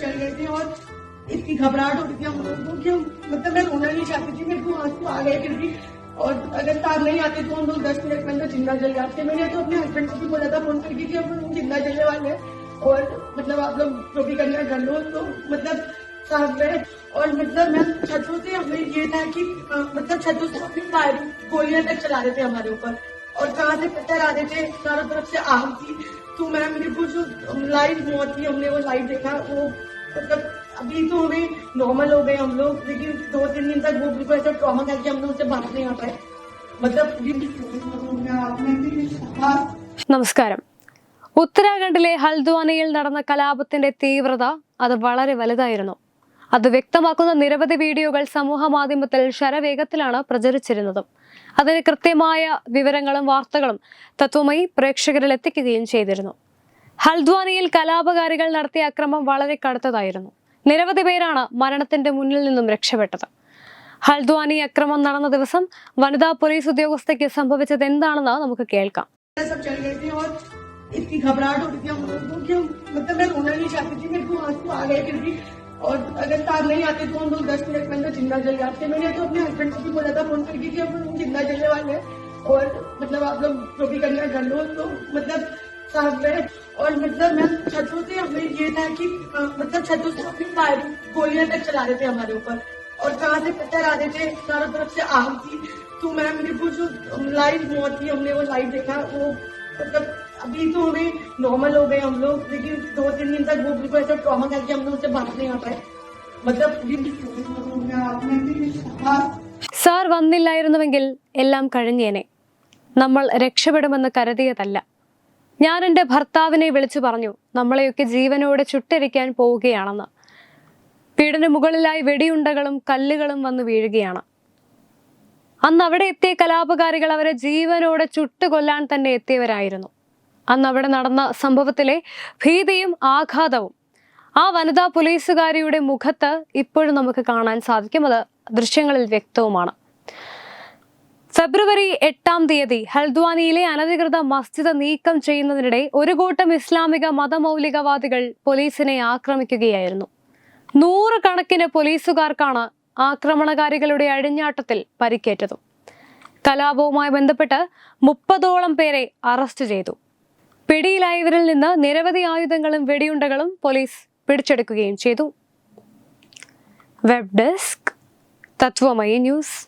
चल गए थे और इतनी घबराहट हो रही थी मतलब मैं रोना नहीं चाहती थी मेरे को आँसू आ गए फिर भी? और अगर तार नहीं आते तो हम लोग दस मिनट के अंदर ज़िंदा जल जाते। मैंने तो अपने हस्बैंड को भी बोला था, फ़ोन करके कि हम लोग ज़िंदा जलने वाले हैं। और मतलब आप लोग जो भी करना कर लो। तो मतलब साथ में और मतलब मैं छतों से हमें ये था कि मतलब छतों से अपनी फायरिंग गोलियाँ तक चला रहे थे हमारे ऊपर। और कहाँ से पत्थर आ रहे थे, चारों तरफ़ से आग थी। तो मैम, मेरे को जो लाइव मौत थी, हमने वो लाइव देखा, वो मतलब अभी तो हमें नॉर्मल हो गए हम लोग लेकिन दो तीन दिन तक वो बिल्कुल ऐसा ट्रॉमा करके हम लोग उससे बाहर नहीं आ पाए मतलब आपने भी हाँ നമസ്കാരം ഉത്തരാഖണ്ഡിലെ ഹൽദ്വാനിയിൽ നടന്ന കലാപത്തിന്റെ തീവ്രത അത് വളരെ വലുതായിരുന്നു അത് വ്യക്തമാക്കുന്ന നിരവധി വീഡിയോകൾ സമൂഹ മാധ്യമത്തിൽ ശരവേഗത്തിലാണ് പ്രചരിച്ചിരുന്നതും അതിന് കൃത്യമായ വിവരങ്ങളും വാർത്തകളും തത്വമയി പ്രേക്ഷകരിൽ എത്തിക്കുകയും ചെയ്തിരുന്നു ഹൽദ്വാനിയിൽ കലാപകാരികൾ നടത്തിയ അക്രമം വളരെ കടുത്തതായിരുന്നു നിരവധി പേരാണ് മരണത്തിന്റെ മുന്നിൽ നിന്നും രക്ഷപ്പെട്ടത് ഹൽദ്വാനി അക്രമം നടന്ന ദിവസം വനിതാ പോലീസ് ഉദ്യോഗസ്ഥയ്ക്ക് സംഭവിച്ചത് എന്താണെന്ന് നമുക്ക് കേൾക്കാം सब चल गए थे और इतनी घबराहट हो रही थी हम लोगों को कि हम मतलब मैं रोना नहीं चाहती थी मेरे को आंसू आ गए फिर भी और अगर तार नहीं आते तो हम लोग दस मिनट के अंदर जिंदा जल जाते मैंने तो अपने हस्बैंड को भी बोला था फोन करके कि हम लोग जिंदा जलने वाले हैं और मतलब आप लोग जो भी करना कर लो तो मतलब साथ में और मतलब मैं छतों से हमें ये था कि अ, मतलब छतों से अपनी फायरिंग गोलियां तक चला रहे थे हमारे ऊपर और कहाँ से पत्थर आ रहे थे चारों तरफ से आग थी तो मैम मेरे को जो लाइव मौत थी हमने वो लाइव देखा वो मतलब अभी तो हमें नॉर्मल हो गए हम लोग लेकिन दो तीन दिन तक वो बिल्कुल ऐसा ट्रॉमा करके हम लोग उससे बाहर नहीं आ पाए मतलब आपने भी हाँ സാർ വന്നില്ലായിരുന്നുവെങ്കിൽ എല്ലാം കഴിഞ്ഞേനെ നമ്മൾ രക്ഷപ്പെടുമെന്ന് കരുതിയതല്ല ഞാൻ എന്റെ ഭർത്താവിനെ വിളിച്ചു പറഞ്ഞു നമ്മളെയൊക്കെ ജീവനോടെ ചുട്ടരിക്കാൻ പോവുകയാണെന്ന്. വീടിന് മുകളിലായി വെടിയുണ്ടകളും കല്ലുകളും വന്ന് വീഴുകയാണ്. അന്ന് അവിടെ എത്തിയ കലാപകാരികൾ അവരെ ജീവനോടെ ചുട്ടുകൊല്ലാൻ തന്നെ എത്തിയവരായിരുന്നു. അന്ന് അവിടെ നടന്ന സംഭവത്തിലെ ഭീതിയും ആഘാതവും ആ വനിതാ പോലീസുകാരിയുടെ മുഖത്ത് ഇപ്പോഴും നമുക്ക് കാണാൻ സാധിക്കും. അത് ദൃശ്യങ്ങളിൽ വ്യക്തവുമാണ്. ഫെബ്രുവരി എട്ടാം തീയതി ഹൽദ്വാനിയിലെ അനധികൃത മസ്ജിദ് നീക്കം ചെയ്യുന്നതിനിടെ ഒരു കൂട്ടം ഇസ്ലാമിക മതമൗലികവാദികൾ പോലീസിനെ ആക്രമിക്കുകയായിരുന്നു. നൂറുകണക്കിന് പോലീസുകാർക്കാണ് ആക്രമണകാരികളുടെ അഴിഞ്ഞാട്ടത്തിൽ പരിക്കേറ്റത്. കലാപവുമായി ബന്ധപ്പെട്ട് മുപ്പതോളം പേരെ അറസ്റ്റ് ചെയ്തു. പിടിയിലായവരിൽ നിന്ന് നിരവധി ആയുധങ്ങളും വെടിയുണ്ടകളും പോലീസ് പിടിച്ചെടുക്കുകയും ചെയ്തു. Web desk Tattvamayi news.